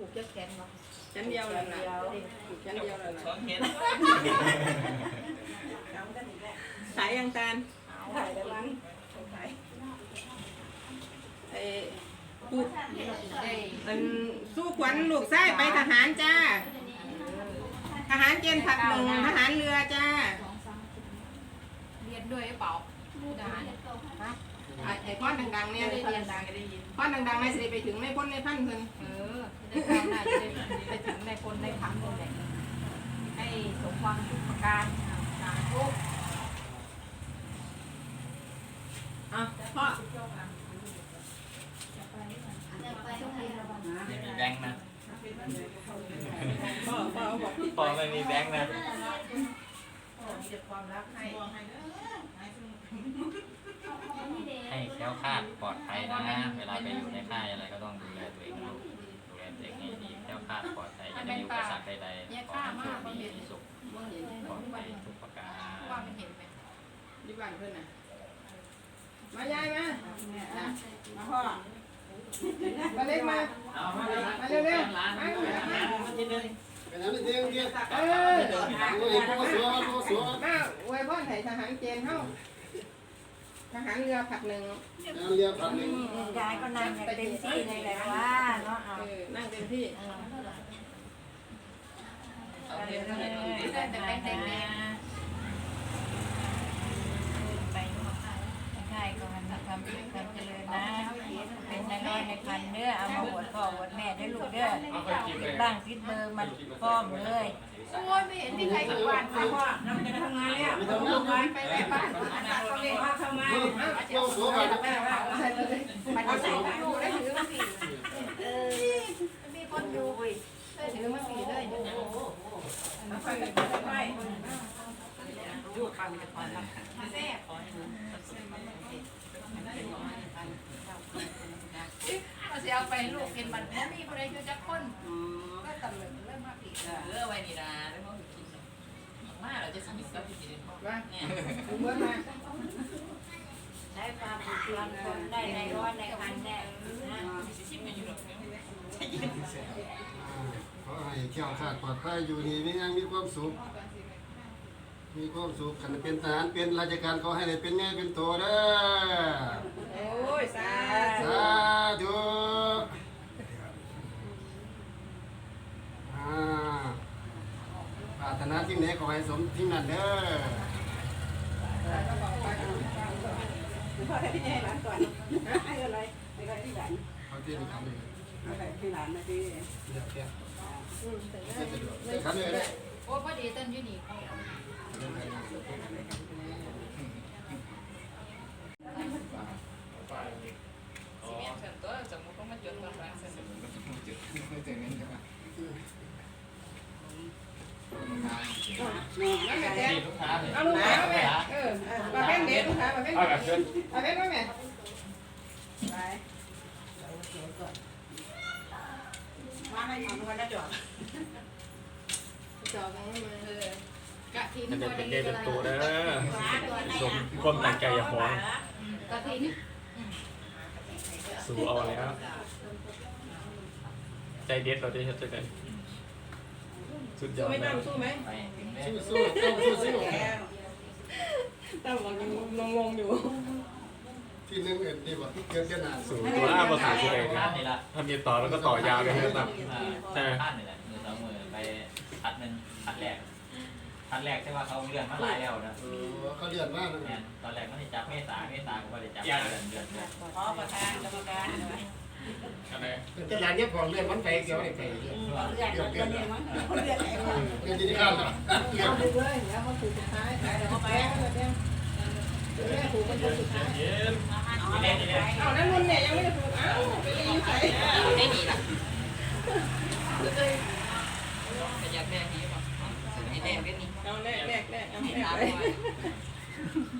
ผูกเชือกแขนบ่ชั้นเดียวเลยนะผูกชั้นเดียวเลยนะสองเห็นสายยังตาลถ่ายได้มั้งถ่ายไอ้ผูกได้อันสู้ขวัญลูกไส้ไปทหารจ้า ทหารเกณฑ์ผัดหนึ่งทหารเรือจ้า เรียนด้วยหรือเปล่าทหารฮะไอ้ไอ้พ่อดังๆเนี่ยได้เรียนดังก็ได้ยินพ่อดังๆในสิไปถึงในพ้นในพันเพิ่น เออได้ก้าวหน้าจะไปถึงในคนในคำนี่แหละให้สมหวังทุกประการสาธุอะพ่อไม่มีแบงค์นะพ่อพ่อบอกพอไม่มีแบงค์นะเก็บความรักให้ให้แคล้วคลาดปลอดภัยนะ เวลาไปอยู่ในค่ายอะไรก็ต้องดูแลตัวเองนะลูกดูแลตัวเองให้ ดีแคล้วคลาดปลอดภัยจะได้มีอุปสรรคใดๆขอให้โชคดีมีสุขปลอดภัยทุกประการว่ามันเห็นไหมที่บ้านเพิ่นน่ะมายายมานะมาพ่อมาเล็กมาเอามามาเร็วๆมาไปแล้วนี่เดียวเดียวเออโอ้ยพ่อสวยพ่อสวยมาอวยพรให้ทหารเกณฑ์เฮาทหารเรือผัดหนึ่งเรียบพันหนึ่งยายก็นั่งอย่างเต็มที่เลยแหละว่าเนาะเอาเออนั่งเต็มที่ ไรได้แต่เป็นเด็กแดงไปใช่ก็มันทำทำเจริญนะเป็นนน้อยในพันเด้อเอามาบวชพ่อบวชแม่ได้ลูกเด้อบ้างติดเบอร์มันพร้อมเลยโอ้ยไม่เห็นมีใครอยู่บ้านค่ะพ่อเราจะทำงานแล้วมีทำงานไปแม่บ้านก็เลยว่าทำงานพ่อสวยกันมันจะใส่อยู่ได้ถือมาสี่มีคนอยู่เว้ยได้ถือมาสี่เลย ก็เสียเอาไปลูกกินมันไม่มีคนใดอยู่จักคนก็ตำลึงเริ่มมาปีเออไว้นี่นะแล้วก็กินมาเราจะสนิทกับพี่จีนว่าเนี่ยดูเบิ่งมาได้ความบุญความคนได้ในร้อนในพันแน่นะชิมกันอยู่หรอกขอ ให้เที่ยวขาดปลอดภัยอยู่นี่มียังมีความสุข มีความสุขขันเป็นทหารเป็นราชการขอให้ได้เป็นแม่เป็นโตเด้อโอ้ยสาสาธุอ่าปรารถนาที่ไหนขอให้สมที่นั่นเด้อพ่อให้พี่ให้หลานก่อนให้อะไรให้ใครที่หลานเขาที่นี่ทำเลยให้ใครที่หลานนะพี่ เดี๋ยวแค่ ไม่สะดวกแต่ขันเลยได้โอ้พอดีต้นยูนิคซีเมนต์เสร็จตัวสมมติว่ามันจดความรักเสร็จแล้วแม่แจ๊ลูกค้าเลยเอาลูกค้ามาแม่เออมาเป็นเด็กลูกค้ามาเป็นเด็กมาเป็นมาแม่ ไปมาให้หมอนวันละดอก จอกันมา เอ อกะทินมันจะเป็นดีเด้เป็นตัวเด้อสมความตั้งใจอย่าฟ้องกะทินสู้เอาแล้วใจเด็ดเราได้เจอกันสุดยสู้อดไหมแล้ตั้วมสู้ไหมสู้สู้ต้องสู้สู้ตั้มบอกยังงงๆอยู่ที่นึ่งเอ็ดดีกว่าเกินขนาดสู้ตัวอ้าภาษาตัวเองท่านนี่ละทำเย็นต่อแล้วก็ต่อยาวเลยนะครับท่านนี่แหละมือสองมือไปพัดหนึ่งพัดแรก พัดแรกใช่ว่าเขาเลื่อนมาหลายแล้วนะเขาเรียนมากนะเนี่ยตอนแรกมันจะจับเมษาเมษาก็ไม่ได้จับเดือนเดือนเดือนขอประธานกรรมการหน่อยอะไรจะหลานเนี้ยของเรียนมันไปเกี่ยวไอ้ไปเรียกเรียกเรียกมั้งเรียกไหนมาเรียนที่ข้ามเนาะเรียนเอาดูเลยเดี๋ยวเขาถูกสุดท้ายแม่เขาไปแม่แม่ถูกเป็นคนสุดท้ายเย็นนี่เล่นนี่เล่นเอานั่นนุ่นเนี่ยยังไม่ได้ถูกอ้าวไปรีบใส่ ได้ดีละจะอยากแม่นี้ป่ะนี่แดง เอาแรกแรกแรกเอาแรกตามเลย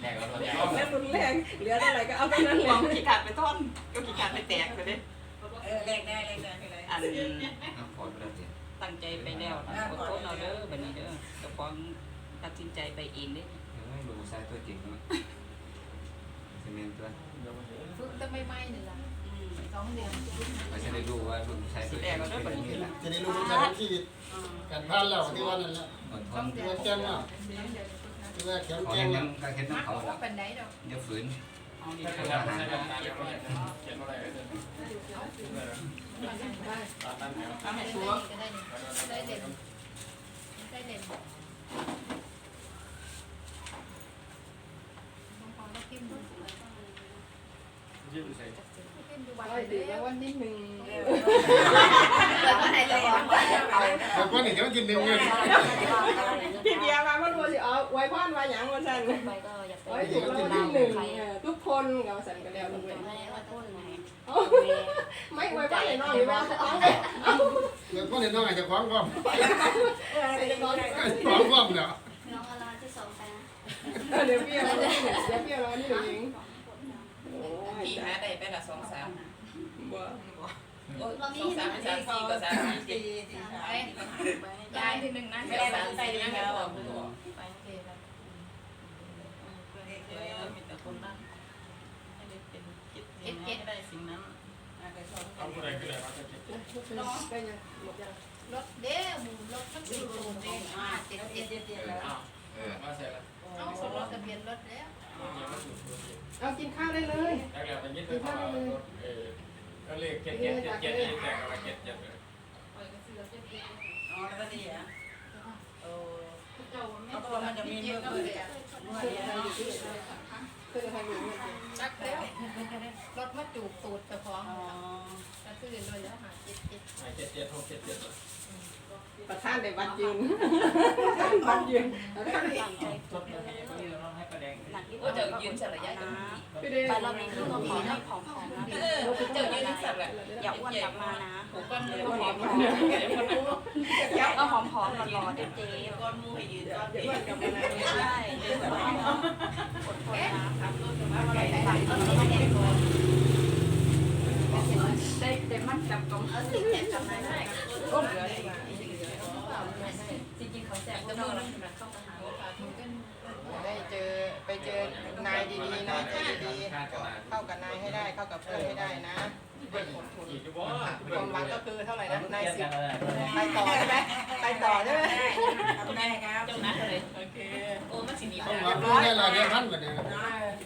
แดงก็ตัวแดงแล้วรุนแรงเหลือเท่าไหร่ก็เอาเท่านั้นหเลวังกี่การไปท่อนก็กี่การไปแตกไปเลยเออเรียกได้เรียกได้เลยอันขอตัวเดียวตั้งใจไปแล้วนะอดทนเอาเด้อบัดนี้เด้อเจ้าของตัดสินใจไปเองเด้ดูใช้ตัวจริงเนาะซีเมนต์ตัวฝึกแต่ไม่ไหม้นี่ล่ะ สองเดือนเราจะได้รู้ว่าลูกชายตัวเองเป็นยังไงล่ะจะได้รู้กันชีวิตการผ่านแล้วที่ว่านั่นแหละอดทต้อนงเดือเงินนแจ้งว่าที่ว่าแข็งเขาแกร่เห็งนยังก็เห็นน้ำเขาว่าละเป็นไหนดอกเดี๋ยวฝืนเอาดีถ้าๆเราใช้ แบบนั้นเขียนอะไรกันตอนนั้นแล้วทำให้ได้ชัวก็ได้ได้เด่นได้เด่นบางคนก็พิมพ์ดูยืดใส่พิมพ์ดูวันไล่เอว่ากิดวันไหนเลยวันนี้จะมากินหนึ่งเงินพี่เบียร์มาเมื่อวันสิเอาไว้พอนไว้หยังวันสันไว้ถูกรางวัลที่หนึ่งทุกคนกับสันกันแล้วเลยไม่ไว้พอนเลยน้องหรือว่าเอาเลยเอาเงินพวกนี้น้องอาจจะคว้างความจะนอนคว้างความเนาะเดี๋ยวเบี้ยเราที่หนึ่งเดี๋ยวเบี้ยเราที่หนึ่งเองผีหาได้ไปละสองสาม บ่สองสามเป็นสามสี่ก็สามสี่สี่ไปยายที่หนึ่งนะไม่เดี๋ยวได้สามใส่สี่ยันะงเดี๋แล้ยววไปโอเคครับมีแต่คนนั้นให้ได้เป็นคิดยังไงได้สิ่งนั้นเอาผู้ใดขึ้นเลยมาจะเก็บได้ยังหมดยังรถเด้อหมูรถทั้งสี่ตัวเด้ห้าเจ็ดเจ็ดเจ็ดอ้าวเออมาเสร็จแล้วเอาสมรสทะเบียนรถแล้วยังไม่ถูกตัวเอากินข้าวได้เลยแรกแล้วเป็นยึดเลยว่าเออ ก็เลขเจ็ดเจ็ดเจ็ดเจ็ดนี่แตกอะไรเจ็ดเจ็ดเลยอ๋อแล้วก็ดีอะโอ้เจ้าไม่เพราะว่ามันจะมีเมื่อคืนคือใครอยู่เนี่ยจักแล้วรถมาจูบตูดเจ้าของอ๋อก็คือเลยแล้วหาเจ็ดเจ็ดเจ็ดเจ็ดหกเจ็ดเจ็ด ประธานได้บัตรยืนบัตรยืนจบเลยก็ยืนร้องให้ประแดงโอ้เจ้ายืนเสร็จแล้วยังพี่เด้ไปเรามีลูกเราขอให้ของของนะเออเจ้ายืนเสร็จแล้วอย่าอ้วนกลับมานะผมก็มือหอมหอมก็หอมหอมหล่อๆเจ๊เจ๊ก้อนมือให้ยืนก้อนเดียวอ้วนกับอะไรใช่อดทนนะได้ได้มันจับกองเอาสิแขนจับนายได้ก้มเลยจ จกพวกเราล้วเข้าทหารได้เจอไปเจอนายดีๆนายใจดีๆเข้ากับนายให้ได้เข้ากับเพื่อนให้ได้นะเป็นอดทนอีกว่าความหวังก็คือเท่าไหร่นะนายสิบไปต่อใช่ไหมไปต่อใช่ไหมได้ครับจ้านัดเลยโอเคโอ้มันสิมีต้องบ้ารับรู้ได้ละเดี๋ยวท่านแบบนี้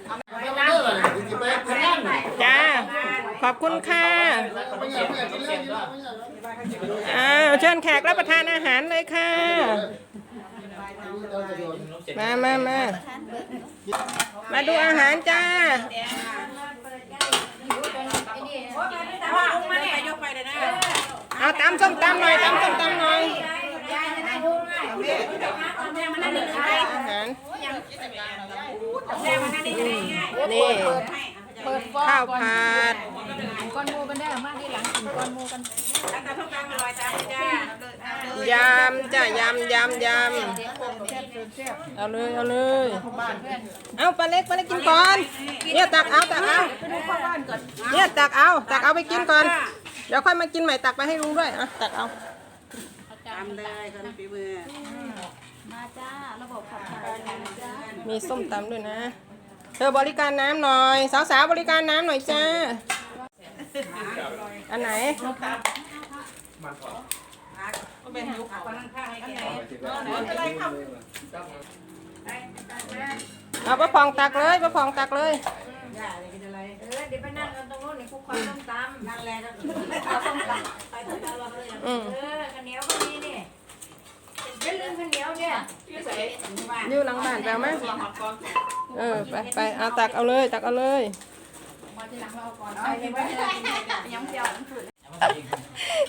เอาไม่ได้เลยจะไปทำงานจ้าขอบคุณค่ะไม่อยากไม่อยากกินเรื่องนี้ละไม่อยาเชิญแขกรับประทานอาหารเลยค่ะ มามามามาดูอาหารจ้าว่ามาเนี่ยยกไปเลยนะเอาตำส้มตำหน่อยตำส้มตำหน่อยอาหารนี่ข้าวผัดก้อนมูกันได้มากที่หลังกินก้อนมูกันยำจ้ะยำยำยำ เอาเลยเอาเลยเอาปลาเล็กปลาเล็กกินก่อนเนี่ยตักเอาตักเอาเนี่ยตักเอาตักเอาไปกินก่อนเดี๋ยวค่อยมากินใหม่ตักไปให้ลุงด้วยอะตักเอาตามเลยคนฝีมือมาจ้าระบบขับถ่ายจ้ามีส้มตำด้วยนะ เธอบริการน้ำหน่อย สาวๆบริการน้ำหน่อยจ้าอันไหน ก็เป็นยุคของนั่งข้างให้แกเอาประพองตักเลยประพองตักเลยย่าอะไรกินอะไร เออเดี๋ยวไปนั่งกันตรงนู้นในคุกคอยต้มตำนั่นแหละก็เอาต้มตำไปต้มตำเราเลยอืมเออข้าวเหนียวก็มีนี่อย่าลืมข้าวเหนียวเนี่ยอยู่หลังบ้านแปลไหมเออไปไปเอาตักเอาเลยตักเอาเลยพอที่หลังเราก่อนไปเลยไปเลยยังเดียว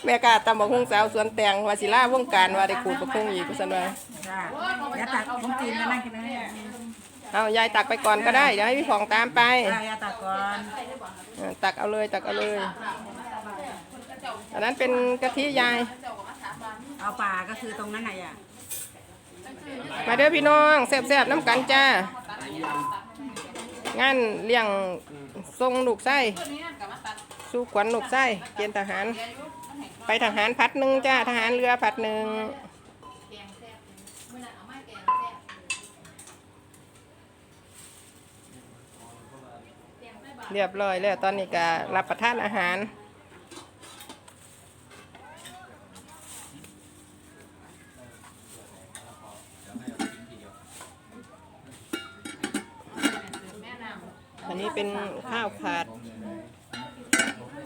แม่กาตำบอกฮุงสาวสวนแตงวาสิล่าวงการว่าได้ขูดบักฮุงอีกว่าซั่นว่าอย่าตักผมกินกันนั่งกินนะเนี่ยเอายายตักไปก่อนก็ได้เดี๋ยวให้พี่ผ่องตามไปอย่าตักก่อนเออตักเอาเลยตักเอาเลยอันนั้นเป็นกะทิยาย เอาป่าก็คือตรงนั้นไหนอะมาเด้อพี่น้องแซ่บๆน้ำกันจ้างานเลี้ยงทรงลูกไส้ สู้ขวัญลูกไส้เกณฑ์ทหาร ไปทหารพัดหนึ่งจ้าทหารเรือพัดหนึ่งเมื่อไหร่เอามาแกงแซ่บแกงไม่บาเรียบร้อยแล้วตอนนี้ก็รับประทานอาหารอันนี้เป็นข้าวผัด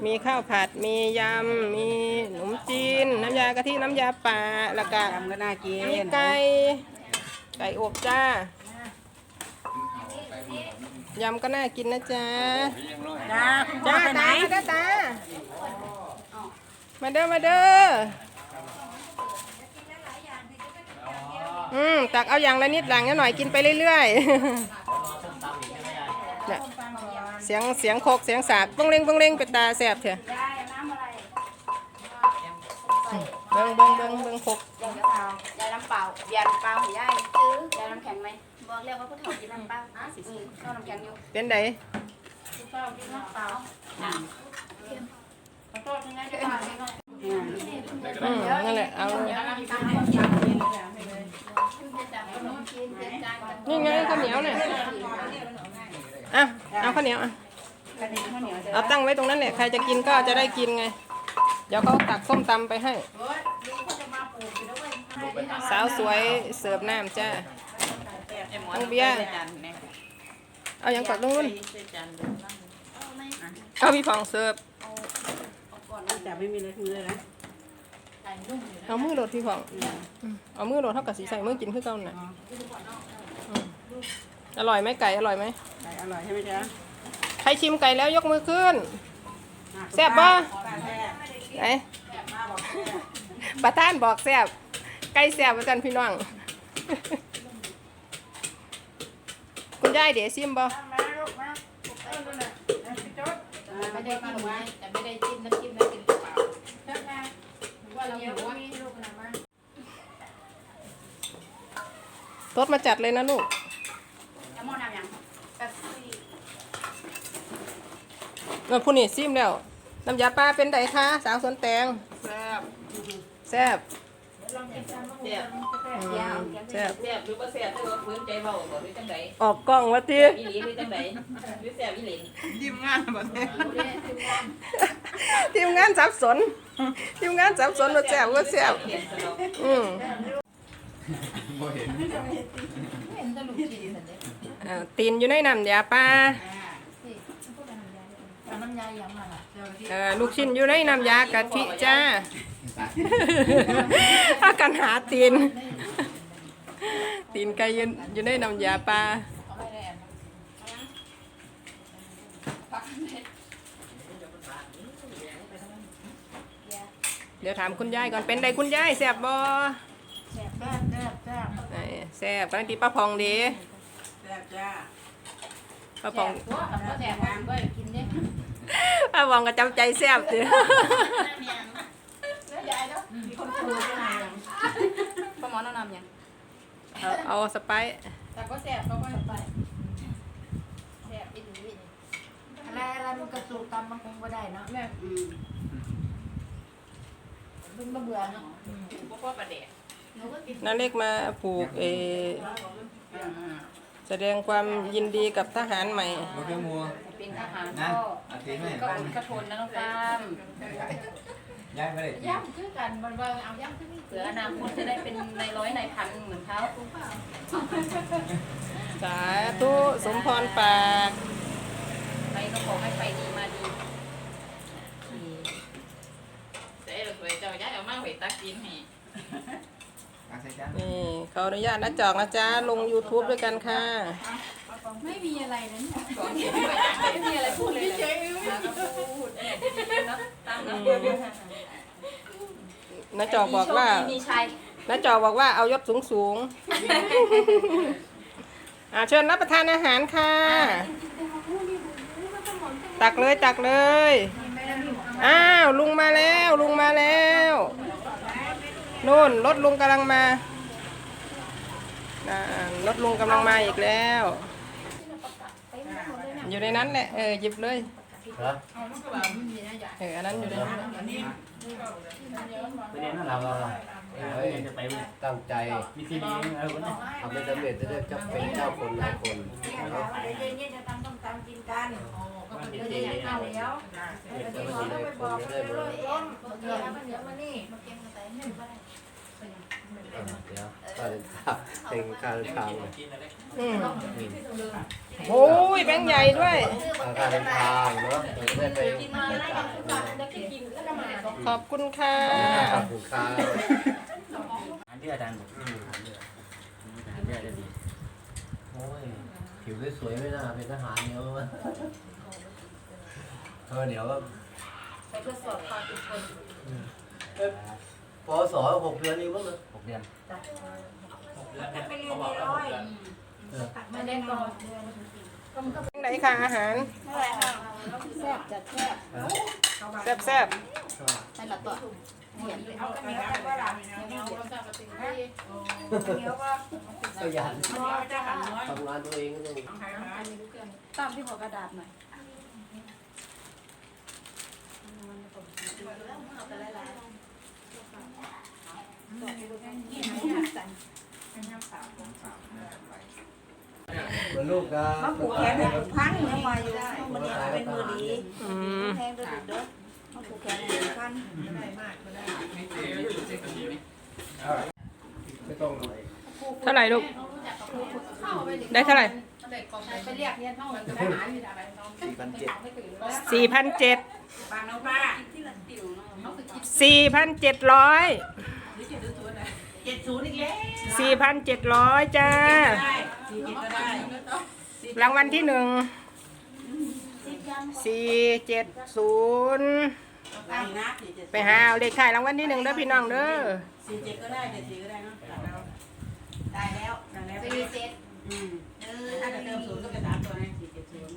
มีข้าวผัด มียำ มีขนมจีน น้ำยากะทิ น้ำยาป่าแล้วก็ทำก็น่ากินมีไก่ ไก่อบจ้า ยำก็น่ากินนะจ๊ะจ้าคุณพ่อจ้าไปไหนตามาเด้อตา มาเด้อ มาเด้อ อืม ตักเอาอย่างละนิดหลังนิดหน่อยกินไปเรื่อยๆน่ะเสียงเสียงโคกเสียงสากปึ้งเล่งปึ้งเล่งเป็นตาแสบเถอะเบิ้งเบิ้งเบิ้งเบิ้งโคกยายน้ำเปล่ายายน้ำเปล่าเบียร์น้ำเปล่าให้ยายซื้อยายน้ำแข็งไหมบอกแล้วว่าผู้เฒ่ากินน้ำเปล่าอะสิอืมเอาน้ำแข็งอยู่เป็นไดผู้เฒ่ากินน้ำเปล่าข อืมนั่นแหละเอานี่ไงข้าวเหนียวเนี่ยอะเอาข้าวเหนียวอะเอาตั้งไว้ตรงนั้นแหละใครจะกินก็จะได้กินไง เดี๋ยวเขาตักส้มตำไปให้ สาวสวยเสิร์ฟน้ำจ้าต้องเบี้ยเอาอย่างก่อนตรงนู้นใส่จานดูนั่งเอาพี่ฟองเสิร์ฟ จับไม่มีเลยมือเลยนะเอามือโหลดพี่ฟองอืมเอามือโหลดเท่ากับสีใส่มือกินคือเก่าน่ะมอร่อยไหมไก่อร่อยไหมไก่อร่อยใช่ไหมจ๊ะใครชิมไก่แล้วยกมือขึ้น อะแซ่บบ่ป้าแซ่บไหนประธานบอกแซ่บไก่แซ่บว่าจันพี่น้อง คุณยายเดี๋ยวซิมบ่ ไม่ได้กินไว้แต่ไม่ได้จิ้มน้ำจิ้มน้ำกินเปล่าว่าเราหิวว่าลูกนะมารถมาจัดเลยนะลูกจะมอน้ำยังแบบซี่เออผู้นี่ซิมแล้ว น้ำยาปลาเป็นไดคะสาวสวนแตง แซ่บแซ่บ แซ่บอืมแซ่บแซ่บหรือว่าแซ่บแต่ว่าพื้นใจเบาบ่หรือจังไดออกกล้องวะทีอีหลีหรือจังไดหรือแซ่บอีหลีทีมงานสับสนทีมงานสับสนว่าแซ่บว่าแซ่บเห็นสนองอืมเห็นตะลุกจีนเลยเอ่อตีนอยู่ในน้ำยาปลา น้ำยาอย่างมันอะเอ่อลูกชิ้นอยู่ในน้ำยากะทิจ้าถ้ากันหาตีน ตีนไก่อยืนอยู่ในน้ำยาปลาเอาไปเลยปักเม็ดเดี๋ยวถามคุณยายก่อนเป็นไดคุณยายแซ่บบ่แซ่บแซ่บแซ่บแซ่บไหนแซ่บกำลังตีป้าพองดีแซ่บจ้าป้าพองตัวกับตัวแซ่บมันก็กินเนี่ย ป้าพองก็จำใจแซ่บสิแล้วยายเนาะมีคนคุยกันไหนป้าหมอแนะนำยังเอาเอาสไปซ์แต่ก็แซ่บก็ไม่ไปแซ่บอีหลีอะไรอะไรมันกระสุกตำมันคงไม่ได้เนาะแม่อืมมันก็เบื่อเนาะบ่พอประเดะหนูก็กินนั่นเล็กมาผูกเออแสดงความยินดีกับทหารใหม่โอ เคมัวเป็นทหารนั่นก็อาทิตย์ไหมก็อดกระทนนะน้องตามย้ายไปเลยย่ำคือกันมันว่าเอาย่ำคือนี่เผื่ออนาคตจะได้เป็นนายร้อยนายพันเหมือนเขาสาธุสมพรปาก ไปก็ขอให้ไปดีมาดีเจ๊เราสวยเจ้าย้ายเอามาเหวตักกินให้อาใส่จานนี่ขออนุญาตนะจอกนะจ๊ะ ลง YouTube ด้วยกันค่ะ ไม่มีอะไรนั้นก่อนที่ไม่มีอะไรพูดเลยเฉยๆก็พูดเนี่ยดีๆเนาะตามนั้นนะจอกบอกว่ามีชัยนะจอกบอกว่าเอายศสูงสูงๆอ่าเชิญรับประทานอาหารค่ะ ตักเลยตักเลย อ้าว ลุงมาแล้วลุงมาแล้วนู่นรถลุงกำลังมาน่ารถลุงกำลังมาอีกแล้ว อยู่ในนั้นแหละเออหยิบเลยเหรอเอออันนั้นอยู่ในนั้นไปเรียนนั่นเราเราเฮ้ยจะไปตั้งใจมีซีดีเออคนนี้ทำให้สำเร็จจะได้จะเป็นเจ้าคนนายคนเนาะเย็นๆจะตำต้มตำกินกันเเดี๋ยวจะเข้าแล้วเดี๋ยวเขาต้องไปบอกเขาเลยว่าล้มเดี๋ยวมันเดี๋ยวมานี่มาเก็บมาใส่ให้ก็ได้ เดี๋ยวข้าเดินทางเพลงข้าเดินทางเลยอืมโอ้ยแบงค์ใหญ่ด้วย ข้าเดินทางเนาะเราะได้ไปกินมาแล้วก็แล้วก็กินแล้วก็มาขอบคุณค่ะขอบคุณครับอันเดือดดันอืมอันเดือดอันเดือดจะดีโอ้ยผิวสวยๆไม่น่าเป็นทหารเดี๋ยวเออเดี๋ยวก็ไปทดสอบความอดทนปศหกเดือนนี้มั้ง นะหกเดือนไปเรียนในร้อยไม่ได้ก่อนไหนค่ะอาหารแซ่บจัดแซ่บแซ่บแซ่บใช่ละตัวเอากันเหนียวไปว่าหลังเหนียวเหนียวเหนียวว่าขยันน้อยจะหันน้อยทำงานตัวเองก็ต้องต้องใครมาตามที่หัวกระดาษหน่อยเหมือน ลูกนะมาผูกแขนให้ผูกพันทำไมอยู่มันเนี่เป็นมือดีอืมแทงตัวเด็กเด้อมาผูกแขนให้ผูกพันไม่ต้องหน่อยเท่าไหร่ลูก ได้เท่าไหร่ไปเรียกเนี่ยต้องเหมือนทหาอยู่อะไรน้องสี่พันเจ็ดสี่พันเจ็ดร้องป้าสี่พัน เจ็ดร้อยเจ็ดศูนย์อีกแล้วสี่พันเจ็ดร้อยจ้า ได้สี่เจ็ดก็ได้รางวัลที่หนึ่งสี่เจ็ดศูนย์ได้นะสี่เจ็ดไปหาเอาเลขท้ายรางวัลที่หนึ่งเด้อพี่น้องเด้อสี่เจ็ดก็ได้เจ็ดสี่ก็ได้เนาะได้แล้วได้แล้วสี่เจ็ดอืมถ้าจะเติมศูนย์ก็ไปสามตัวนะสี่เจ็ดศูนย์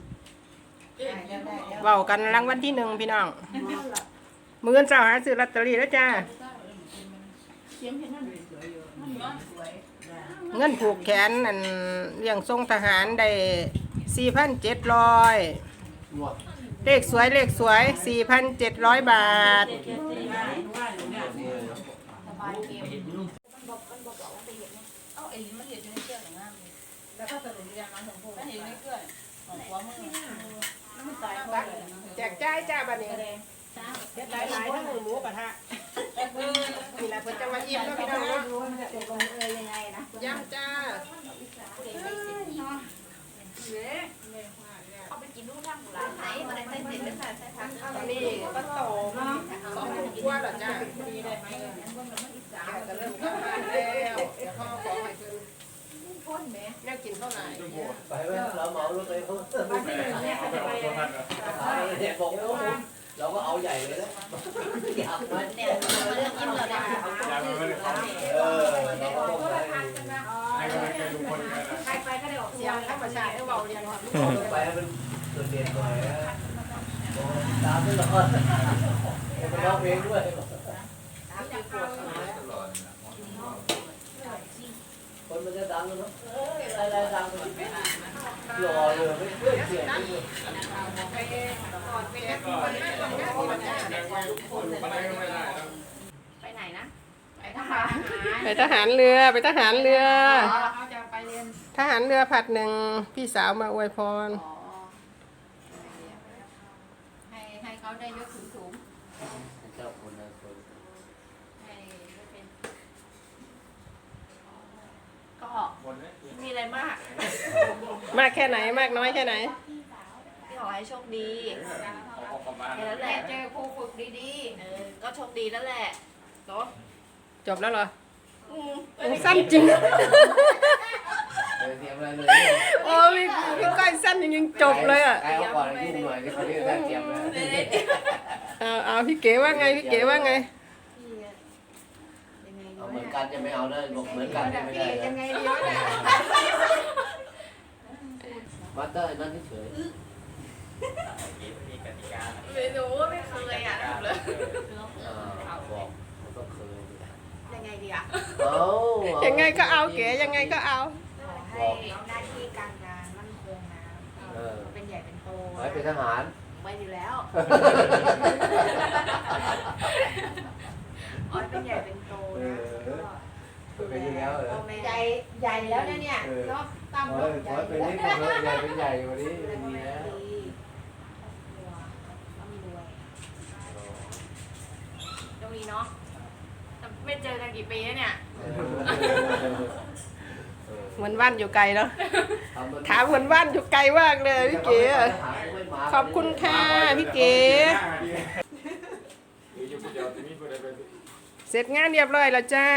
ได้แล้วได้แล้วเว้ากันรางวัลที่หนึ่งพี่น้องมือเสาหาซื้อลอตเตอรี่แล้วจ้า เงินผูกแขนอันเลี้ยงทรงทหารได้สี่พันเจ็ดร้อยหนวดเลขสวยเลขสวยสี่พันเจ็ดร้อยบาทเจ็ดสี่ได้ว่าอยู่เนี่ยนี่สบายเกมเอาไอ้ลิ้นมันเหยียดอยู่ในเครื่องอย่างนั้นเลยแล้วก็สรุปอย่างนั้นของพวกมันเห็นในเครื่องของหัวมือแล้วมันตายเพราะอะไรนะแจกจ่ายจ้าบัดนี้ เด็ดหลายหลายๆทั้งหมูหมูกระทะนี่แหละเพิ่นจะมาอิ่มแล้วพี่น้องเนาะรู้ว่ามันจะตกลงเอยยังไงนะย่ำจ้าเขาไปกินลูกท่าหมูหลานไหนมาได้ใส่เสร็จแล้วใส่ใส่ทั้งตอนนี้ก็โตมาสองถุงกว่าแล้วจ้าแกก็เริ่มทำงานแล้วเดี๋ยวพ่อขอให้คืนพ่นแม่แม่กินเท่าไหร่ไปไหมเราเหมารถไปเขาวันที่หนึ่งเนี่ยเขาจะไปเนี่ยบอกโอ้โห เราก็เอาใหญ่เลยนะอยากไปเนี่ยมาเรื่องยิ้มเราได้อยากมไม่ได้ขอเออเราก็ต้องไปให้กำลังใจลุงพลกันนะใครไปก็ได้ออกเสียยงงธรรมชาติให้เบาเรียนว่าไปให้มันเกิดเด่นหน่อยนะตามตลอดไปร้องเพลงด้วยคนมันจะดังเนาะอะไรๆดังมันหล่อเลยไม่เพื่อน เสียงเลยอะไรก็ไม่ได้แล้วไปไหนนะ ไปทหารไปทหารเรือไปทหารเรือ เขาจะไปเรียนทหารเรือผัดหนึ่งพี่สาวมาอวยพร อ๋อให้ให้เขาได้ยกสูงสูงเจ้าคนนั้นคนๆให้ได้เป็นก็หมดเลยมีอะไรมาก มากแค่ไหนมากน้อยแค่ไหนที่ข อให้โชคดีขอขอบบ้านแค่นั้นแหละเจอครูฝึกดีๆเออก็โชคดีแล้วแหละเนาะจบแล้วเหรออืมโอ้สั้นจริง เตรียมอะไรเลยโอ้พี่พี่ก้อยสั้นจริงๆจบเลยอะ ใครเอาก่อนยุ่งหน่อยนี่เขาเรียกได้เตรียมเลยเอาเอาพี่เก๋ว่าไงพี่เก๋ว่าไงพี่อะยังไงเอาเหมือนกันจะไม่เอาได้บอกเหมือนกันไม่ได้ยังไงดีวะเนี่ยมาเตอร์นั่นเฉย มีกติกาไม่รู้ไม่เคยอะเลยบอกมันก็เคยยังไงดีอะเอายังไงก็เอาเก๋ยังไงก็เอาขอให้หน้าที่การงานมั่นคงนะเออเป็นใหญ่เป็นโตไว้เป็นทหารไว้อยู่แล้วขอให้เป็นใหญ่เป็นโตนะเป็นยังไงเหรอพ่อแม่ใหญ่ใหญ่แล้วนะเนี่ยเนาะตามขอรถให้ใหขญ่อให้เป็นนี่เป็นใหญ่เป็นใหญ่กว่านี้แล้วดีพ่อแม่นะ ดี ไม่เจอกันกี่ปีแล้วเนี่ย เหมือนว่านอยู่ไกลเนาะถามเหมือนว่านอยู่ไกลมากเลยพี่เก๋ขอบคุณค่ะพี่เก๋หรืออยู่คนเดียวจะมีคนใดไปเสร็จงานเรียบร้อยแล้วจ้า